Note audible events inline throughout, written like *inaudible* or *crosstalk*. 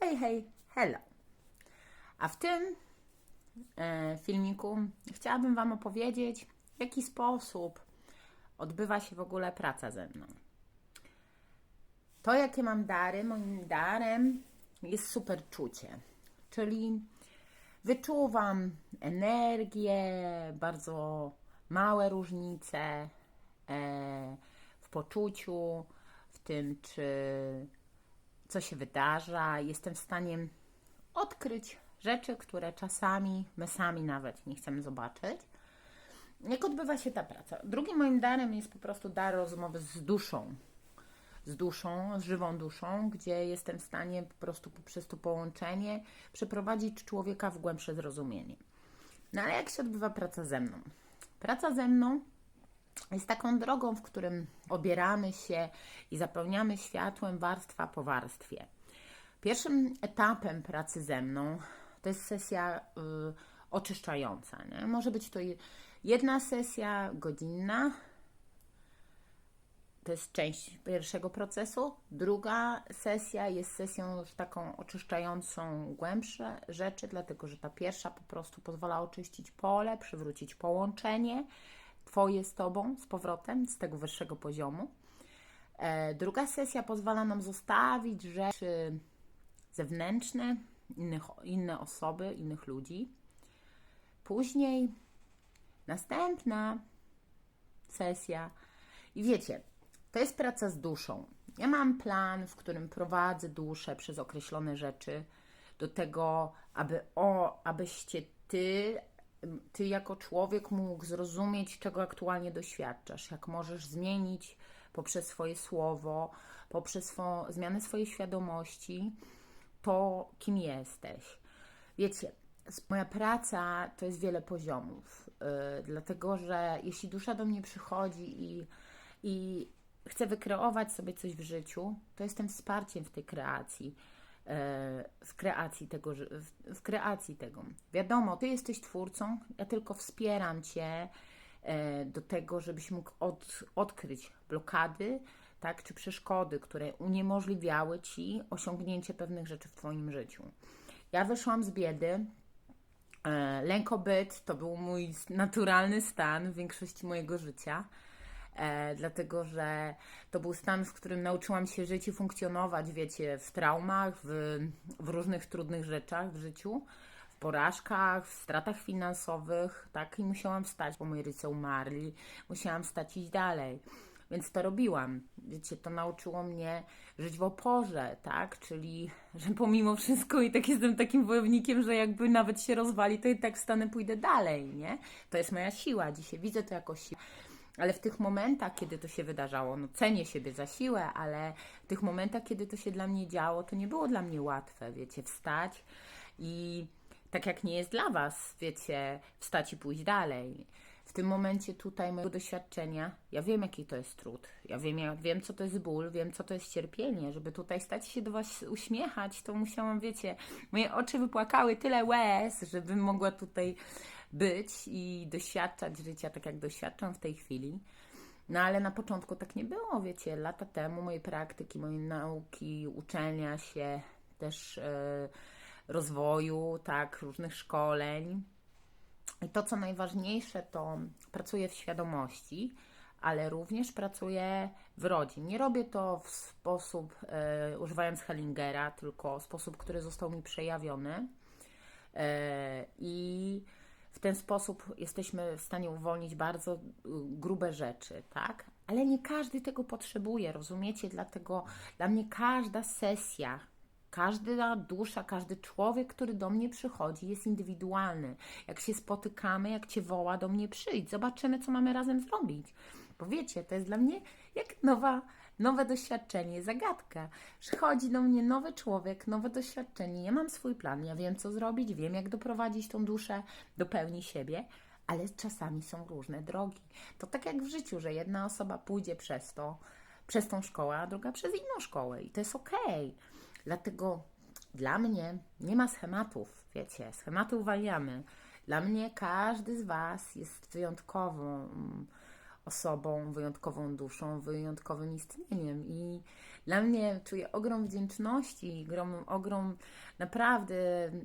Hej, hej, hello. A w tym e, filmiku chciałabym Wam opowiedzieć, w jaki sposób odbywa się w ogóle praca ze mną. To, jakie mam dary, moim darem jest super czucie, czyli wyczuwam energię, bardzo małe różnice e, w poczuciu, w tym, czy co się wydarza. Jestem w stanie odkryć rzeczy, które czasami my sami nawet nie chcemy zobaczyć. Jak odbywa się ta praca? Drugim moim darem jest po prostu dar rozmowy z duszą. Z duszą, z żywą duszą, gdzie jestem w stanie po prostu poprzez to połączenie przeprowadzić człowieka w głębsze zrozumienie. No ale jak się odbywa praca ze mną? Praca ze mną jest taką drogą, w którym obieramy się i zapełniamy światłem warstwa po warstwie. Pierwszym etapem pracy ze mną to jest sesja y, oczyszczająca. Nie? Może być to jedna sesja godzinna, to jest część pierwszego procesu. Druga sesja jest sesją taką oczyszczającą głębsze rzeczy, dlatego że ta pierwsza po prostu pozwala oczyścić pole, przywrócić połączenie Twoje z Tobą z powrotem z tego wyższego poziomu. E, druga sesja pozwala nam zostawić rzeczy zewnętrzne, innych, inne osoby, innych ludzi. Później następna sesja. I wiecie, to jest praca z duszą. Ja mam plan, w którym prowadzę duszę przez określone rzeczy do tego, aby o, abyście ty, ty jako człowiek mógł zrozumieć, czego aktualnie doświadczasz, jak możesz zmienić poprzez swoje słowo, poprzez swo, zmianę swojej świadomości to, kim jesteś. Wiecie, moja praca to jest wiele poziomów, yy, dlatego że jeśli dusza do mnie przychodzi i, i chcę wykreować sobie coś w życiu, to jestem wsparciem w tej kreacji, w kreacji tego, w kreacji tego. Wiadomo, ty jesteś twórcą, ja tylko wspieram cię do tego, żebyś mógł od, odkryć blokady, tak, czy przeszkody, które uniemożliwiały ci osiągnięcie pewnych rzeczy w twoim życiu. Ja wyszłam z biedy. Lękobyt to był mój naturalny stan w większości mojego życia e, dlatego że to był stan, w którym nauczyłam się żyć i funkcjonować, wiecie, w traumach, w, w różnych trudnych rzeczach w życiu, w porażkach, w stratach finansowych, tak, i musiałam wstać, bo moi rodzice umarli, musiałam wstać iść dalej. Więc to robiłam. Wiecie, to nauczyło mnie żyć w oporze, tak? Czyli, że pomimo wszystko i tak jestem takim wojownikiem, że jakby nawet się rozwali, to i tak wstanę, pójdę dalej, nie? To jest moja siła. Dzisiaj widzę to jako siłę. Ale w tych momentach, kiedy to się wydarzało, no cenię siebie za siłę, ale w tych momentach, kiedy to się dla mnie działo, to nie było dla mnie łatwe, wiecie, wstać i tak jak nie jest dla Was, wiecie, wstać i pójść dalej. W tym momencie tutaj mojego doświadczenia, ja wiem, jaki to jest trud. Ja wiem, ja wiem, co to jest ból, wiem, co to jest cierpienie. Żeby tutaj stać się do Was uśmiechać, to musiałam, wiecie, moje oczy wypłakały tyle łez, żebym mogła tutaj być i doświadczać życia tak, jak doświadczam w tej chwili. No ale na początku tak nie było, wiecie, lata temu mojej praktyki, mojej nauki, uczenia się, też e, rozwoju, tak, różnych szkoleń. I to, co najważniejsze, to pracuję w świadomości, ale również pracuję w rodzin. Nie robię to w sposób, e, używając Hellingera, tylko sposób, który został mi przejawiony. E, I w ten sposób jesteśmy w stanie uwolnić bardzo y, grube rzeczy, tak? Ale nie każdy tego potrzebuje, rozumiecie? Dlatego dla mnie każda sesja, każda dusza, każdy człowiek, który do mnie przychodzi, jest indywidualny. Jak się spotykamy, jak cię woła do mnie przyjdź, zobaczymy, co mamy razem zrobić. Bo wiecie, to jest dla mnie jak nowa nowe doświadczenie, zagadka. Przychodzi do mnie nowy człowiek, nowe doświadczenie. Ja mam swój plan, ja wiem, co zrobić, wiem, jak doprowadzić tą duszę do pełni siebie, ale czasami są różne drogi. To tak jak w życiu, że jedna osoba pójdzie przez to, przez tą szkołę, a druga przez inną szkołę i to jest okej. Okay. Dlatego dla mnie nie ma schematów, wiecie, schematy uwalniamy. Dla mnie każdy z Was jest wyjątkową osobą, wyjątkową duszą, wyjątkowym istnieniem. I dla mnie czuję ogrom wdzięczności, ogrom, ogrom naprawdę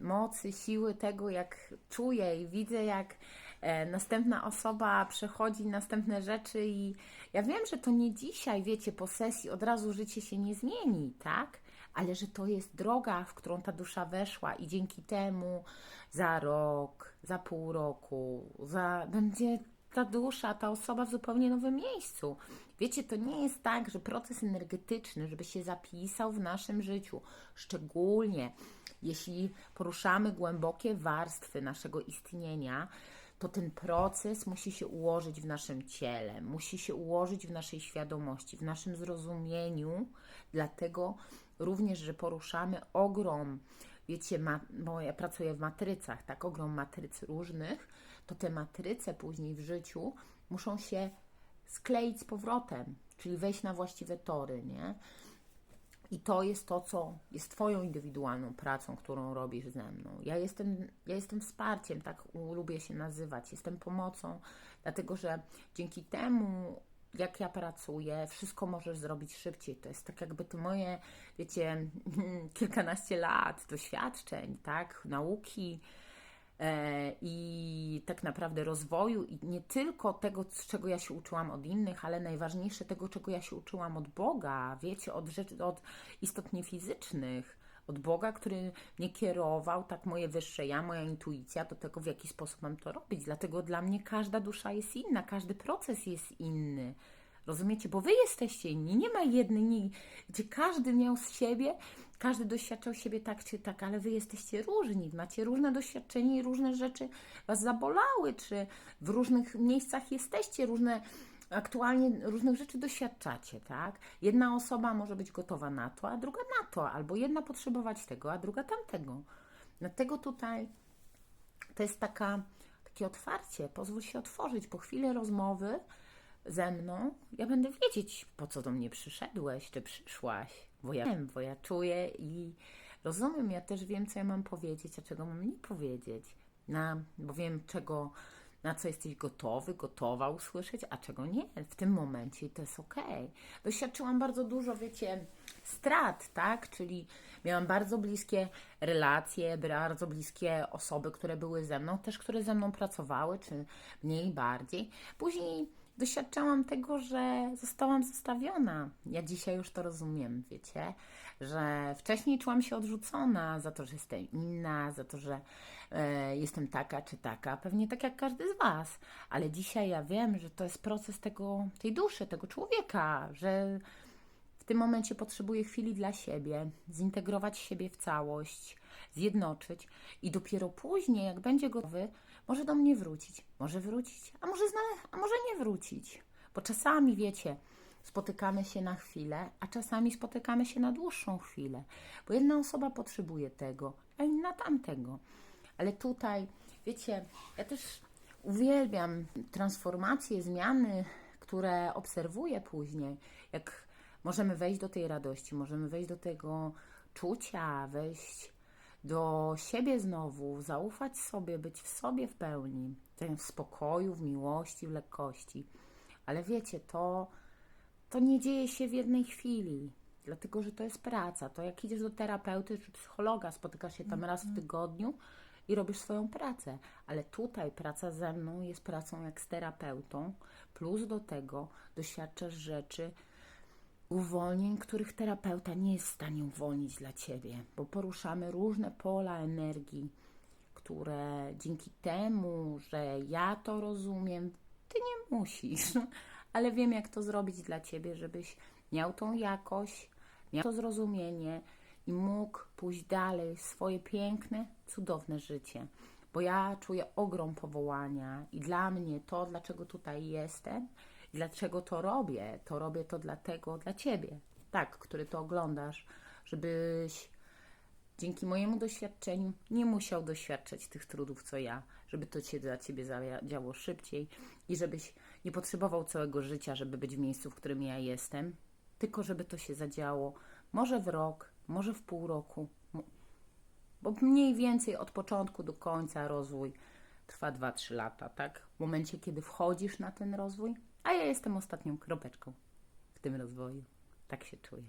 mocy, siły tego, jak czuję i widzę, jak e, następna osoba przechodzi następne rzeczy i ja wiem, że to nie dzisiaj, wiecie, po sesji od razu życie się nie zmieni, tak? Ale że to jest droga, w którą ta dusza weszła i dzięki temu za rok, za pół roku, za będzie ta dusza, ta osoba w zupełnie nowym miejscu. Wiecie, to nie jest tak, że proces energetyczny, żeby się zapisał w naszym życiu, szczególnie jeśli poruszamy głębokie warstwy naszego istnienia, to ten proces musi się ułożyć w naszym ciele, musi się ułożyć w naszej świadomości, w naszym zrozumieniu, dlatego również, że poruszamy ogrom, wiecie, ma, bo ja pracuję w matrycach, tak, ogrom matryc różnych, to te matryce później w życiu muszą się skleić z powrotem, czyli wejść na właściwe tory, nie? I to jest to, co jest Twoją indywidualną pracą, którą robisz ze mną. Ja jestem, ja jestem wsparciem, tak lubię się nazywać, jestem pomocą, dlatego że dzięki temu, jak ja pracuję, wszystko możesz zrobić szybciej. To jest tak jakby to moje, wiecie, *laughs* kilkanaście lat doświadczeń, tak, nauki, i tak naprawdę rozwoju i nie tylko tego, czego ja się uczyłam od innych, ale najważniejsze tego, czego ja się uczyłam od Boga, wiecie, od rzeczy, od istot niefizycznych, od Boga, który mnie kierował, tak moje wyższe ja, moja intuicja do tego, w jaki sposób mam to robić. Dlatego dla mnie każda dusza jest inna, każdy proces jest inny. Rozumiecie? Bo wy jesteście inni, nie ma jednej, gdzie każdy miał z siebie, każdy doświadczał siebie tak czy tak, ale wy jesteście różni, macie różne doświadczenie i różne rzeczy was zabolały, czy w różnych miejscach jesteście, różne aktualnie różnych rzeczy doświadczacie, tak? Jedna osoba może być gotowa na to, a druga na to, albo jedna potrzebować tego, a druga tamtego. Dlatego tutaj to jest taka, takie otwarcie, pozwól się otworzyć po chwili rozmowy ze mną, ja będę wiedzieć, po co do mnie przyszedłeś, czy przyszłaś, bo ja wiem, bo ja czuję i rozumiem, ja też wiem, co ja mam powiedzieć, a czego mam nie powiedzieć, na, bo wiem, czego, na co jesteś gotowy, gotowa usłyszeć, a czego nie. W tym momencie i to jest okej. Doświadczyłam bardzo dużo, wiecie, strat, tak, czyli miałam bardzo bliskie relacje, bardzo bliskie osoby, które były ze mną, też które ze mną pracowały, czy mniej, bardziej. Później doświadczałam tego, że zostałam zostawiona. Ja dzisiaj już to rozumiem, wiecie, że wcześniej czułam się odrzucona za to, że jestem inna, za to, że e, jestem taka czy taka, pewnie tak jak każdy z Was, ale dzisiaj ja wiem, że to jest proces tego, tej duszy, tego człowieka, że w tym momencie potrzebuję chwili dla siebie, zintegrować siebie w całość, zjednoczyć i dopiero później, jak będzie gotowy, może do mnie wrócić. Może wrócić, a może, zna- a może nie wrócić. Bo czasami, wiecie, spotykamy się na chwilę, a czasami spotykamy się na dłuższą chwilę. Bo jedna osoba potrzebuje tego, a inna tamtego. Ale tutaj, wiecie, ja też uwielbiam transformacje, zmiany, które obserwuję później. Jak możemy wejść do tej radości, możemy wejść do tego czucia, wejść do siebie znowu, zaufać sobie, być w sobie w pełni, w spokoju, w miłości, w lekkości. Ale wiecie, to, to nie dzieje się w jednej chwili, dlatego że to jest praca. To jak idziesz do terapeuty czy psychologa, spotykasz się tam raz w tygodniu i robisz swoją pracę. Ale tutaj praca ze mną jest pracą jak z terapeutą, plus do tego doświadczasz rzeczy, uwolnień, których terapeuta nie jest w stanie uwolnić dla ciebie, bo poruszamy różne pola energii, które dzięki temu, że ja to rozumiem, ty nie musisz, *laughs* ale wiem, jak to zrobić dla ciebie, żebyś miał tą jakość, miał to zrozumienie i mógł pójść dalej w swoje piękne, cudowne życie. Bo ja czuję ogrom powołania i dla mnie to, dlaczego tutaj jestem, Dlaczego to robię? To robię to dlatego, dla Ciebie, tak, który to oglądasz, żebyś dzięki mojemu doświadczeniu nie musiał doświadczać tych trudów, co ja, żeby to się dla Ciebie zadziało szybciej i żebyś nie potrzebował całego życia, żeby być w miejscu, w którym ja jestem, tylko żeby to się zadziało może w rok, może w pół roku, bo mniej więcej od początku do końca rozwój trwa 2-3 lata, tak? W momencie, kiedy wchodzisz na ten rozwój, a ja jestem ostatnią kropeczką w tym rozwoju. Tak się czuję.